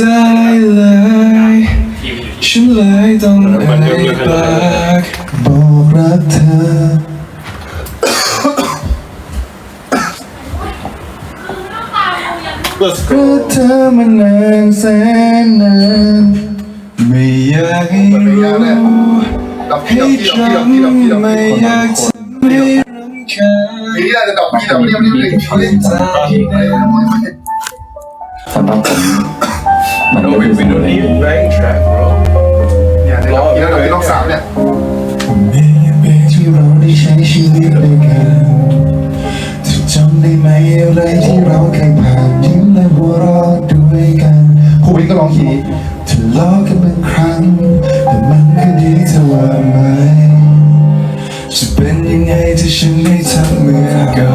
ได้เลย ฉันเลยต้องเอ่ยปากบอกรักเธอรักเธอมานานแสนนานไม่อยากให้รู้ให้จำไม่อยากทำให้รำคาญ นี่เราจะดอกพี่ดอกเรียบเรียบเลยเล่นจ้าสำหรับผม มันก็คือสิ่งหนึ่ง Bang track bro เนี่ยในดอกพี่แล้วดอกพี่ดอกสามเนี่ยมีปีที่เราได้ใช้ชีวิตด้วยกันเธอจำได้ไหมอะไรที่เราเคยผ่านยิ้มและหัวเราะด้วยกันผู้วินก็ร้องคีย์ทะเลาะกันบางครั้งแต่มันก็ดีเธอว่าไหมจะเป็นยังไงถ้าฉันไม่ทำเหมือนเก่า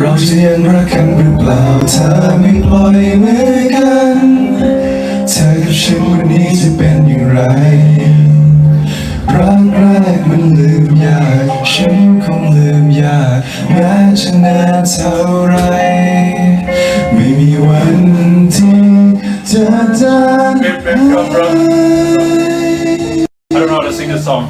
เราจะยังรักกันหรือเปล่าเธอไม่ปล่อยมือกัน เธอกับฉันวันนี้จะเป็นอย่างไรรักแรกมันลืมยากฉันคงลืมยากแม้จะนานเท่าไรไม่มีวันที่จะจาง Back, back, drum, bro. I don't know how to sing this song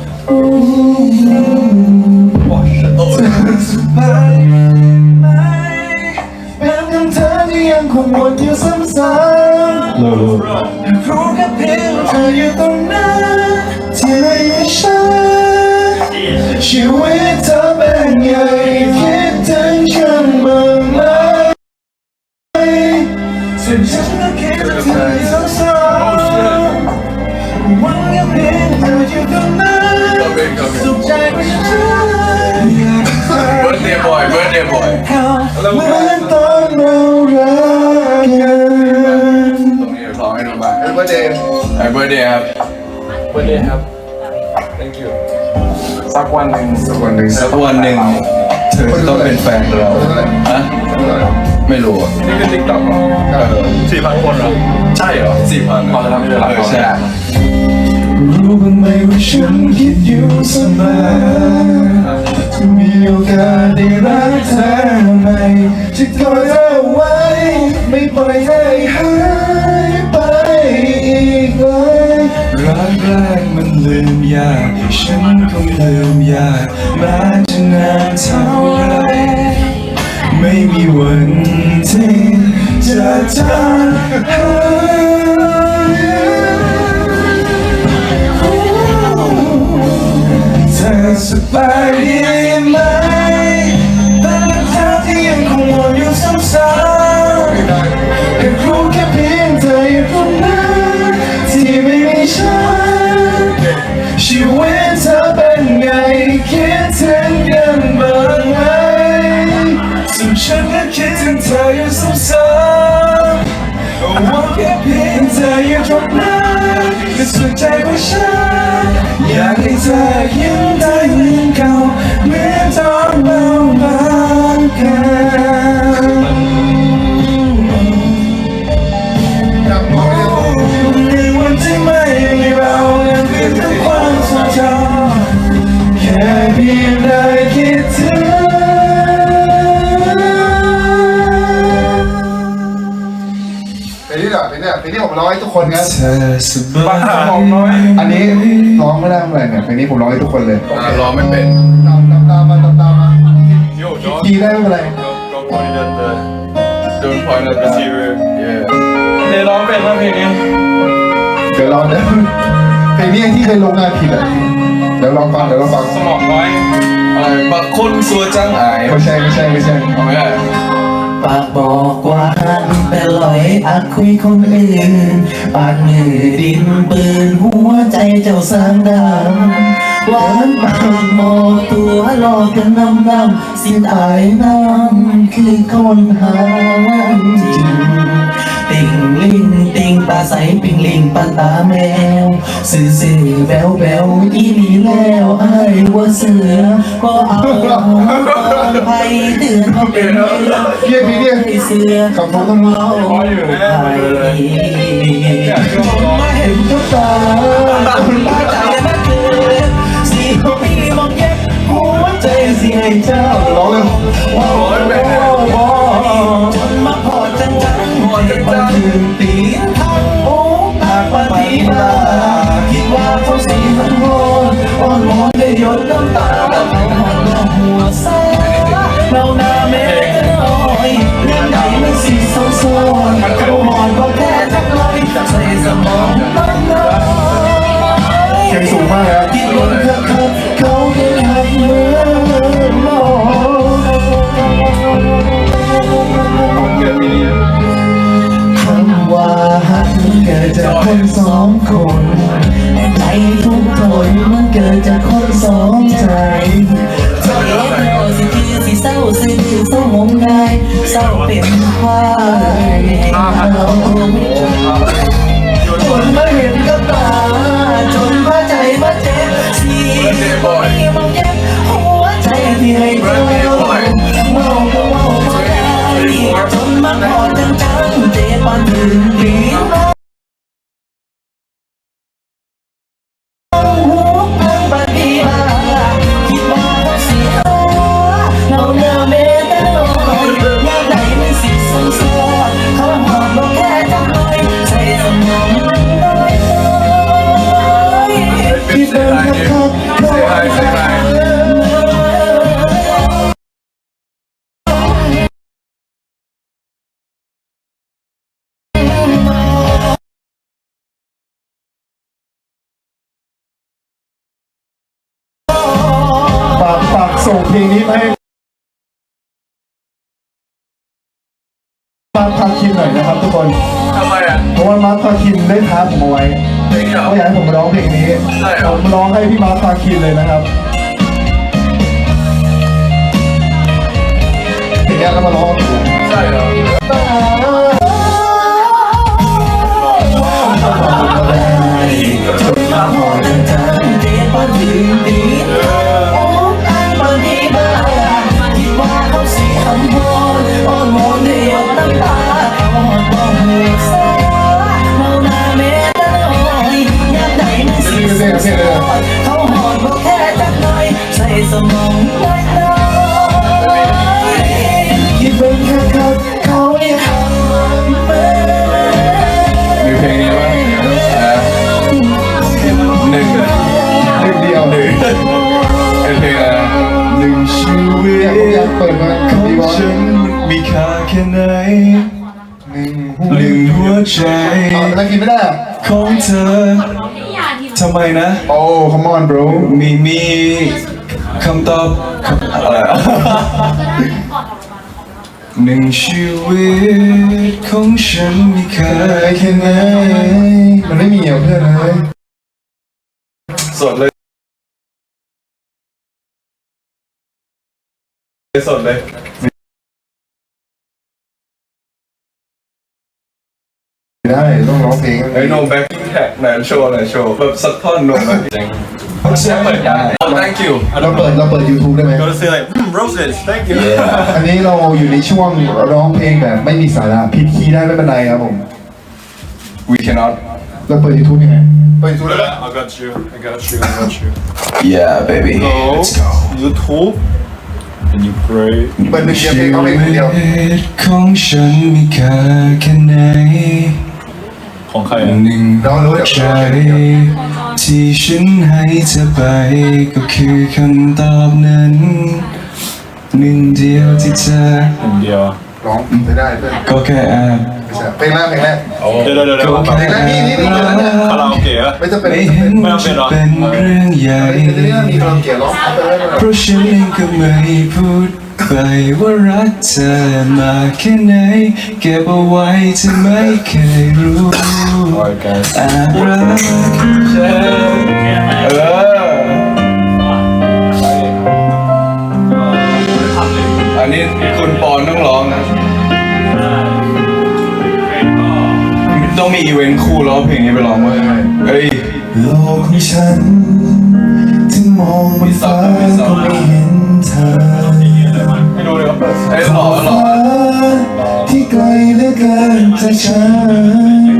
วิตเธอเป็นไงคิดถึงฉันบ้างไหมส่วนฉันก็คิดถึงเธออยู่ซ้ำๆหวังแค่เพียงเธออยู่ตรงนั้นสุขใจไม่ใช่อยากให้เธอ birthday boy birthday boy เหมือนตอนเรารักกันตรงนี้ร้องให้ดูบ้างเออเบอร์เดย์ไอ้ birthday ครับ birthday ครับ thank you สักวันหนึ่งสักวันหนึ่งสักวันหนึ่งเธอจะต้องเป็นแฟนเราฮะไม่รู้อะนี่คือ TikTok เหรอเออสี่พันคนเหรอ ใช่เหรอสี่พันพอจะทำให้เราใช่รู้บ้างไหมว่าฉันคิดอยู่เสมอจะมีโอกาสได้รักเธอไหมจะคอยเธอไว้ ไม่ปล่อยให้หายไปอีกเลย รักแรกมันลืมยากฉันคงลืมยากแม้จะนานเท่าไรไม่มีวันที่จะจางหาย ใจว่าฉันอยากให้เธอยิ้ม ร้องให้ทุกคนครับเธอสบายอันนี้ร้องไม่ได้เมื่อไหร่เนี่ยเพลงนี้ผมร้องให้ทุกคนเลยอ่าร้องไม่เป็นตามตามตามมาตามตามมา Yo dog คีย์ได้ไม่เป็นไร go go point at the Don't point at the receiver yeah เนร้องเป็นว่าเพลงนี้เดี๋ยวลองนะเพลงนี้ที่เคยลงงานผิดอะเดี๋ยวลองฟังเดี๋ยวลองฟังสมองน้อยอะไรบางคนสัวจังอายไม่ใช่ไม่ใช่ไม่ใช่ เอาไม่ได้ปากบอกว่า แต่ลอยอักคุยคนอื่นปากมือดินปืนหัวใจเจ้าสร้างดำหวานปากหมอตัวหลอกกันน้ำดำสิ้นอายน้ำคือคนหาที ใสปิงลิงปันตาแมวสื่อสื่อแววแววอีหลีแล้วไอ้ว่าเสือก็เอาไปเตือนเขาเป็นเรื่องเรียกพี่เรียกเสือคำพูดต้องเอาไปมาเห็นกับตาตาใจนักเกินสี่ปีมองเย็บหัวใจเสียเจ้าร้องเลยว้าว นได้หยดน้ำตาเราหอบหัวซาเราหน้าเม่ก็น้อยเรื่องใดมันสีซ้อนซ้อนเขาหมอนก็แค่ทักลอยใส่สมองมันน้อยเสียงสูงมากเลยคิดว่าเธอเขาเขา มาร์คพาคินหน่อยนะครับทุกคน ทำไมอะเพราะว่ามาร์คพาคินได้ท้าผมเอาไว้จริงเหรอเขาอยากให้ผมมาร้องเพลงนี้ใช่เหรอผมร้องให้พี่มาร์คพาคินเลยนะครับเพลงนี้แล้วมาร้องกับผมใช่เหรอมาหอจังจังเจ็บปานถึงดี มองน้อยน้อยคิดเบิ่งแค่เขาเขายังทำเบิ่งมีเพลงนี้ป่ะนะหนึ่งเพลงเดียวเลยเป็นเพลงอะไรหนึ่งชีวิตเปิดมาของดีว่าฉันมีค่าแค่ไหนหนึ่งหัวใจเอาแต่กินไม่ได้ของเธอทำไมนะ โอ้ come on bro มีมี คำตอบคำอะไรอะหนึ่งชีวิตของฉันมีค่าไอ้แค่ไหนมันไม่มีอะเพื่อนเลยสดเลยสดเลยไม่ได้ต้องร้องเพลงไอ้โนแบ็กกิ้งแท็กไหนโชว์ไหนโชว์แบบสักท่อนโนแบ็กกิ้ง เสียงเปิดได้ thank you เราเปิดเราเปิด YouTube ได้ไหมก็ซื้ออะไร roses thank you อันนี้เราอยู่ในช่วงร้องเพลงแบบไม่มีสาระผิดคีย์ได้ไม่เป็นไรครับผม we cannot เราเปิด YouTube ยังไง เปิด YouTube ได้ไหม I got you I got you I got you yeah baby so let's go YouTube and you pray เปิดหนึ่งเดียวเพลงเขาเพลงเดียวชีวิตของฉันมีค่าแค่ไหนของใครหอะนึ่งหัวใจ ที่ฉันให้เธอไปก็คือคำตอบนั้น หนึ่งเดียวที่เธอหนึ่งเดียวอะร้องไม่ได้เพื่อนก็แค่แอบไม่ใช่เพลงแรกเพลงแรกเดี๋ยวเดี๋ยวเดี๋ยวเดี๋ยวก็เพลแค่งแรกนี่นี่นี่เพลงแรกเนี่ยคาราโอเกะอะไม่จะเป็นไม่ไม่เห็นจะว่าจะเป็นเรื่องใหญ่เป็นเรื่องมีคาราโอเกะร้องเอาไปเลยเพราะฉันเองก็ไม่พูด ไปว่ารักเธอมากแค่ไหนเก็บเอาไว้เธอไม่เคยรู้แอบรักเอออันนี้คุณปอนต้องร้องนะต้องมีอีเวนต์คู่แล้วเอาเพลงนี้ไปร้องเว้ยเฮ้ยโลกของฉัน ถึงมองบนฟ้าก็ไม่เห็นเธอ ไม่รู้เลยว่าเปิดไอ้หล่อหล่อฟ้าที่ไกลเหลือเกินจากฉัน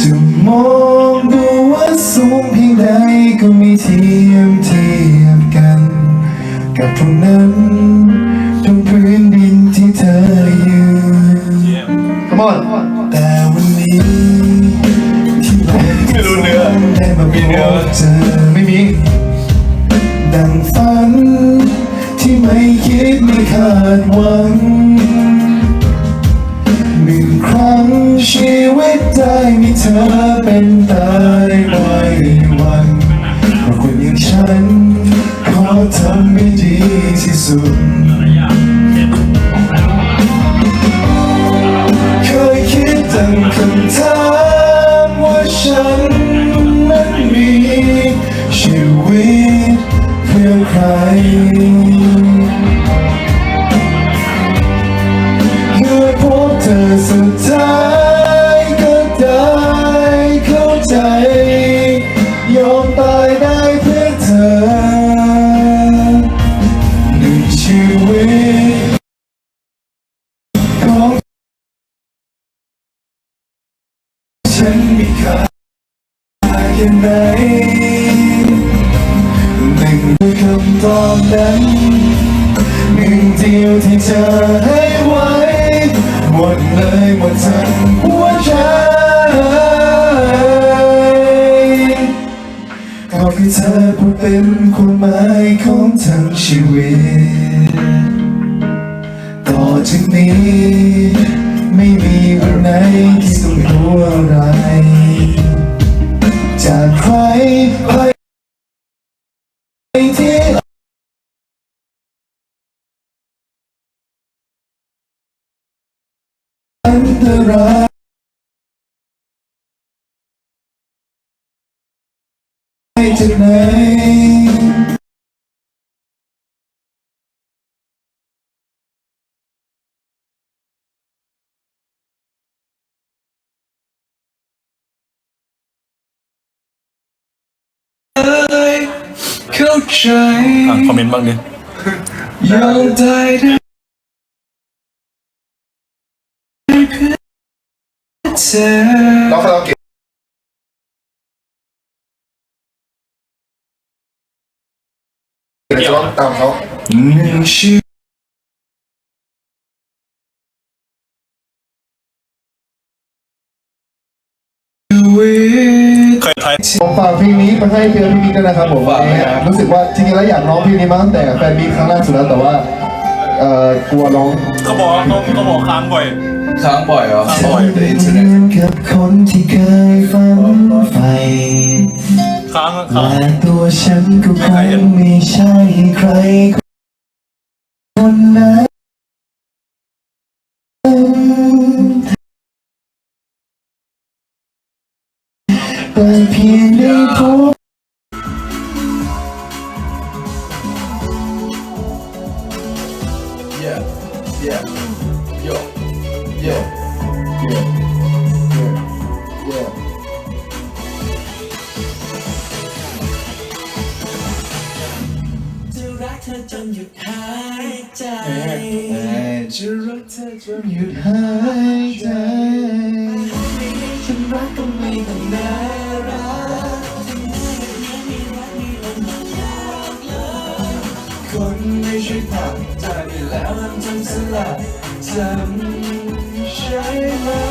จะมองดูว่าสูงเพียงใดก็ไม่เทียมเทียบกัน กับตรงนั้นตรงพื้นดินที่เธอยืน Come มอนแต่วันนี้ที่เราไม่รู้เนื้อได้มาพมีเนื้อบเจอไม่มีดังฝัน ที่ไม่คิดไม่คาดหวังหนึ่งครั้งชีวิตได้มีเธอเป็นตายไว้วันเพราะคนอย่างฉันขอทำให้ดีที่สุดเคยคิดตั้งคำถาม อให้ไว้ หมดเลยหมดทั้งหัวใจขอให้เธอพูดเป็นความหมายของทั้งชีวิต ต่อจากนี้ ไม่มีวันไหนที่ต้องกลัวอะไรจ อันตรายจากไหนเข้าใจ อะคอมเมนต์บ้างดิยอมตายได้ ร้องคาราโอเกะเดี๋ยวจะร้องตามเขาหนึ่งชีวิตเคยไทยผมฝากเพลงนี้มาให้เพื่อนพี่มิกด้วยนะครับผมวันนี้รู้สึกว่าจริงๆแล้วอยากร้องเพลงนี้มาตั้งแต่แฟนมิกครั้งล่าสุดแล้วแต่ว่า เอ่อกลัวร้องเขาบอกว่าเขาเขาบอกค้างบ่อย ค้างบ่อยเหรอค้างบ่อยเหมือนกับคนที่เคยฝันใฝ่ค้างค้างและตัวฉันก็คงไม่ใช่ใครคนนั้นแต่เพียงได้พบ จะรักเธอจนหยุดหายใจฉันรักก็ไม่ต้องน่ารักคนไม่ใช่ผักใจแล้วมันทำสลัดจำใช่ไหม